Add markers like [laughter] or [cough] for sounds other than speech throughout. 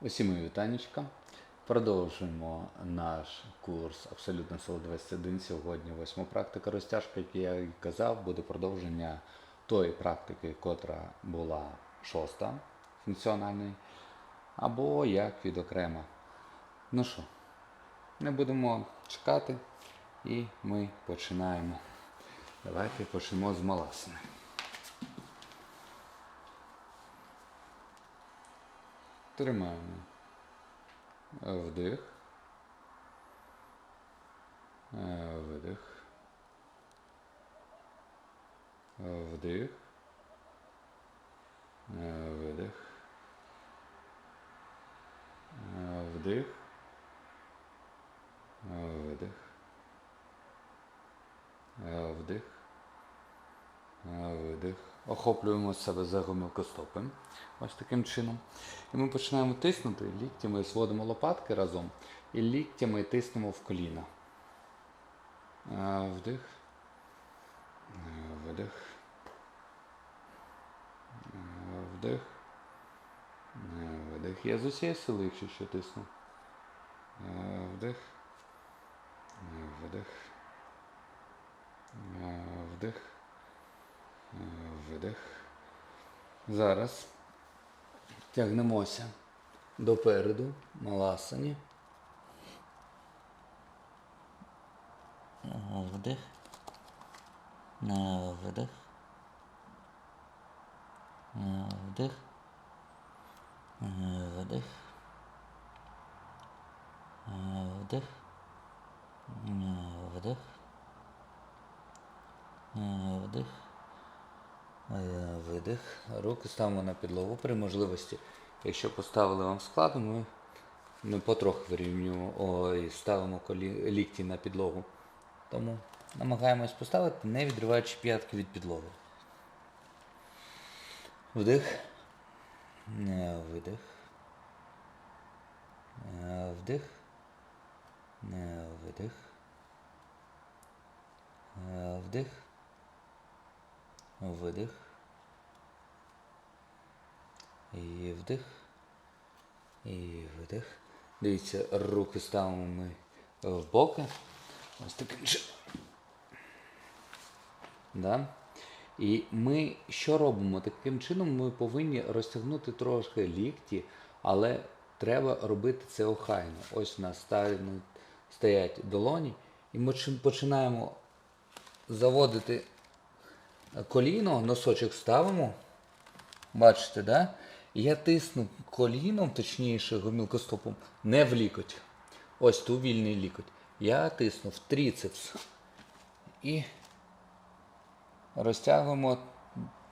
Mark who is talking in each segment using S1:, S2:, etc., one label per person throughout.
S1: Усім мої вітанечка. Продовжуємо наш курс Абсолютно Село 21. Сьогодні восьма практика розтяжка, як я і казав, буде продовження тої практики, котра була шоста функціональної, або як відокрема. Ну що, не будемо чекати і ми починаємо. Давайте почнемо з маласини. Тримаємо. Вдих. Е, Видих. Е, Вдих. Е, Видих. Е, Вдих. Е, Видих. Е, Вдих. Е, Видих. Охоплюємо себе за гомілкостопим. Ось таким чином. І ми починаємо тиснути, ліктями зводимо лопатки разом і ліктями тиснемо в коліна. Е, Вдих. Е. Е, Вдих. Е, Видих. Я з усієї сили, якщо що тисну. Вдих. Видих. Е, Вдих. Видих. Зараз тягнемося допереду, маласані.
S2: Вдих. Е, Видих. Е, Вдих. Вдих. Вдих. Е, Вдих.
S1: Е, Видих. Руки ставимо на підлогу при можливості. Якщо поставили вам складно, ми, ми потроху вирівнюємо ой, ставимо колі, лікті на підлогу. Тому намагаємось поставити, не відриваючи п'ятки від підлоги. Вдих. Е, Видих. Е, Вдих. Видих. Вдих. Видих. І вдих. І видих. Дивіться, руки ставимо ми в боки. Ось таким чином. Да? І ми що робимо? Таким чином ми повинні розтягнути трошки лікті, але треба робити це охайно. Ось у нас стоять долоні, і ми починаємо заводити коліно, носочок ставимо. Бачите, да? Я тисну коліном, точніше, гомілкостопом, не в лікоть. Ось ту вільний лікоть. Я тисну в тріцепс. І розтягуємо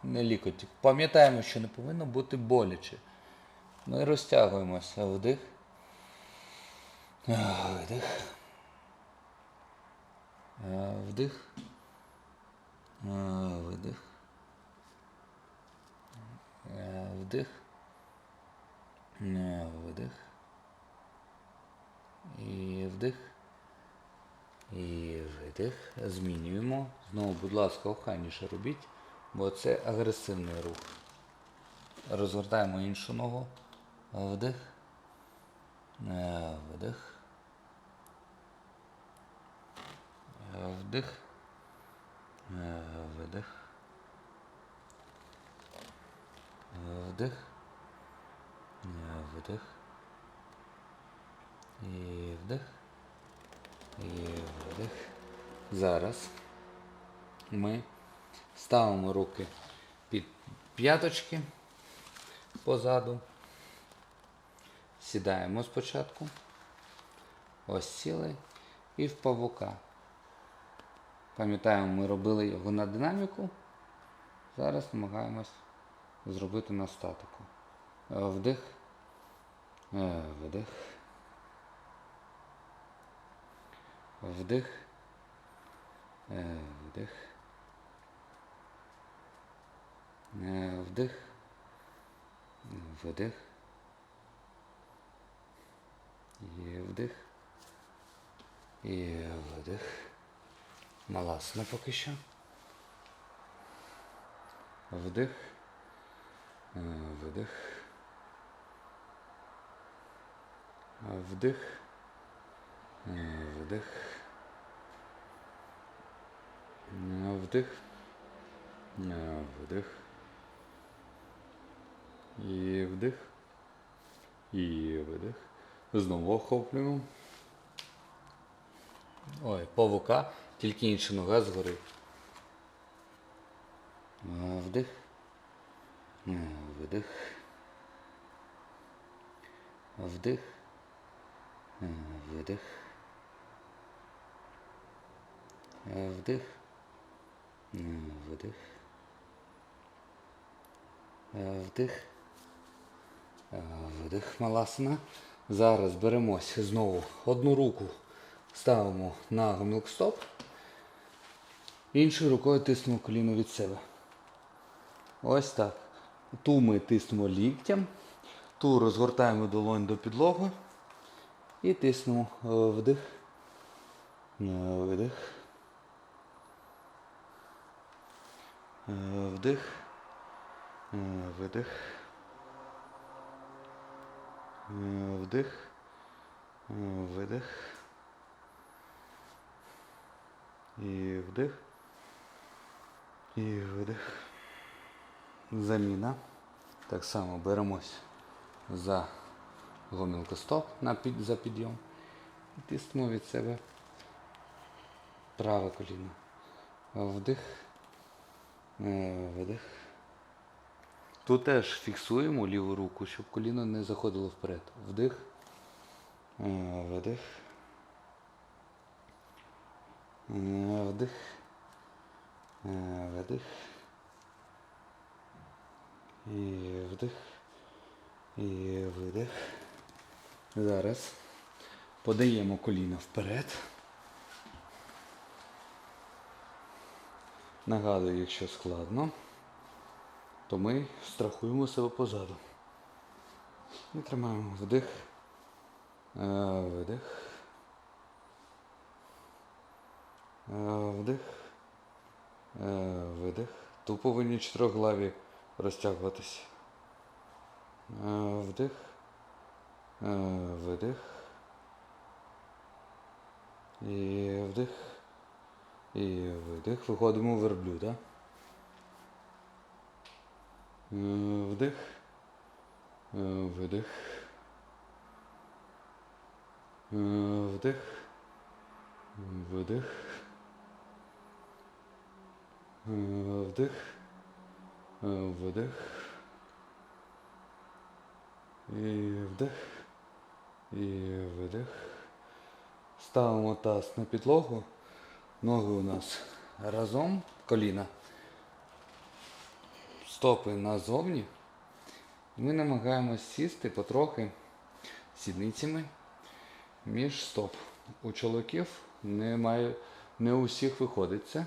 S1: не лікоть. Пам'ятаємо, що не повинно бути боляче. Ми розтягуємося. Вдих. Видих. Е, Вдих. Видих. Е, Вдих. Е, Видих. І вдих. І видих. Змінюємо. Знову, будь ласка, охайніше робіть, бо це агресивний рух. Розвертаємо іншу ногу. Вдих. Е, Видих. Е, Вдих. Е, Видих. Вдих. Е, Видих. І вдих. І видих. Зараз ми ставимо руки під п'яточки позаду. Сідаємо спочатку. Ось сіли. І в павука. Пам'ятаємо, ми робили його на динаміку. Зараз намагаємось зробити на статику. Е, Вдих. Е, Видих. Вдих. Е, Вдих. Е, Вдих. Видих. І вдих. І видих. Маласна поки що. Вдих. Видих. Вдих. Е, Вдих. Е, Вдих. Е, Вдих. І вдих. І видих. Знову охоплюємо. Ой, павука, тільки інша нога згори. Е, Вдих. Е, Видих. Вдих. Е, Видих. Вдих. Видих. Вдих. Видих маласана. Зараз беремось знову одну руку ставимо на гомілк стоп. Іншою рукою тиснемо коліно від себе. Ось так. Ту ми тиснемо ліктям, ту розгортаємо долонь до підлоги і тиснемо е, вдих, е, видих. Е, Вдих, видих. Вдих, видих. І вдих. І видих. Заміна. Так само беремось за гомілкостоп на під, за підйом. І тиснемо від себе праве коліно. Вдих. Е, Видих. Тут теж фіксуємо ліву руку, щоб коліно не заходило вперед. Вдих. Е, Видих. Е, Вдих. Видих. І вдих. І видих. Зараз подаємо коліна вперед. Нагадую, якщо складно, то ми страхуємо себе позаду. І тримаємо вдих. Е, Видих. Е, Вдих. Е, Видих. Тут повинні чотирьохглаві розтягуватись. Е, Вдих. Е, Видих. І вдих. І видих. Виходимо в верблюда. Вдих. Видих. Вдих. Видих. Е, Вдих. Е, Видих. І вдих. І видих. Ставимо таз на підлогу. Ноги у нас разом, коліна. Стопи назовні. Ми намагаємось сісти потрохи сідницями між стоп. У чоловіків немає, не у всіх виходить це.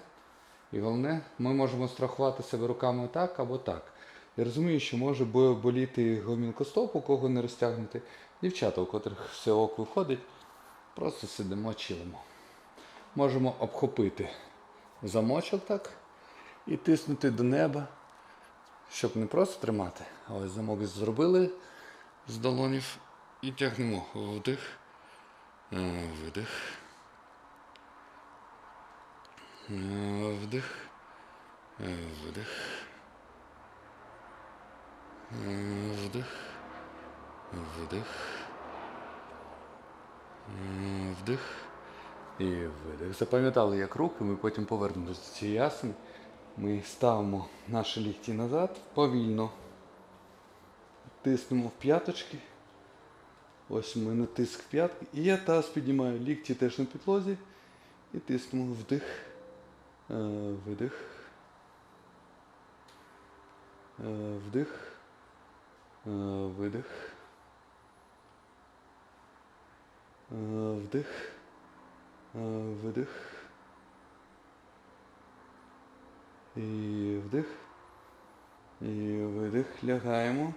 S1: І головне, ми можемо страхувати себе руками так або так. Я розумію, що може бо- боліти гомілкостоп, у кого не розтягнути. Дівчата, у котрих все ок виходить, просто сидимо, чилимо. Можемо обхопити замочок так і тиснути до неба, щоб не просто тримати, а ось замок зробили з долонів і тягнемо вдих, е, видих. Е, Вдих. Е, Видих. Е, Вдих. Е, Вдих. І видих. Запам'ятали, як руки, ми потім повернемося до цієї ясни. Ми ставимо наші лікті назад повільно. Тиснемо в п'яточки. Ось у мене тиск в п'ятки. І я таз піднімаю лікті теж на підлозі. І тиснемо вдих. Е, Видих. Е, Вдих. Е, Видих. Вдих. Видих. І вдих. І видих. Лягаємо.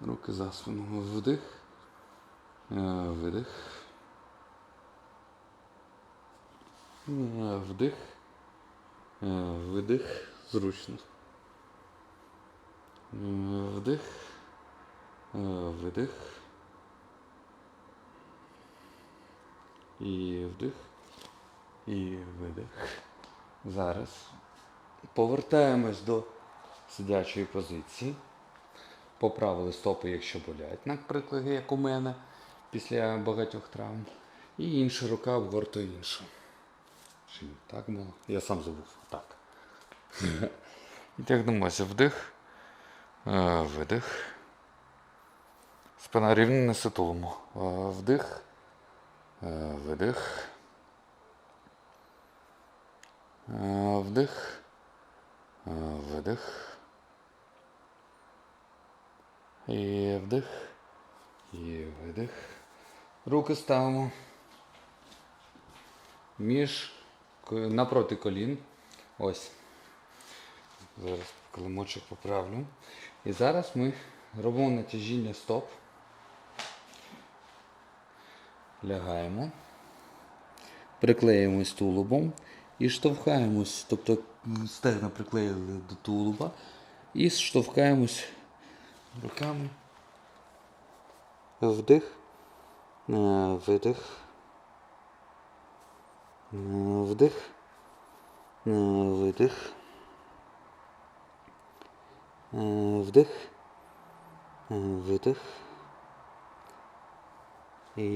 S1: Руки за спину. Вдих. Видих. Вдих. Е, Видих. Зручно. Е, Вдих. Е, Видих. І вдих. І видих. Зараз повертаємось до сидячої позиції. Поправили стопи, якщо болять, наприклад, як у мене після багатьох травм. І інша рука обгортує іншу. Чи не так було? Я сам забув. Так. [laughs] І тягнемося. Вдих. Е, Видих. Спина рівно не сутулимо. Е, Вдих. Е, Видих. Вдих. Видих. І вдих. І видих. Руки ставимо. Між напроти колін. Ось. Зараз килимочок поправлю. І зараз ми робимо натяжіння стоп. Лягаємо. Приклеїмось тулубом і штовхаємось, тобто стегна приклеїли до тулуба і штовхаємось руками. Вдих, е, видих. Вдих, е, видих. Е, Вдих, е, видих. І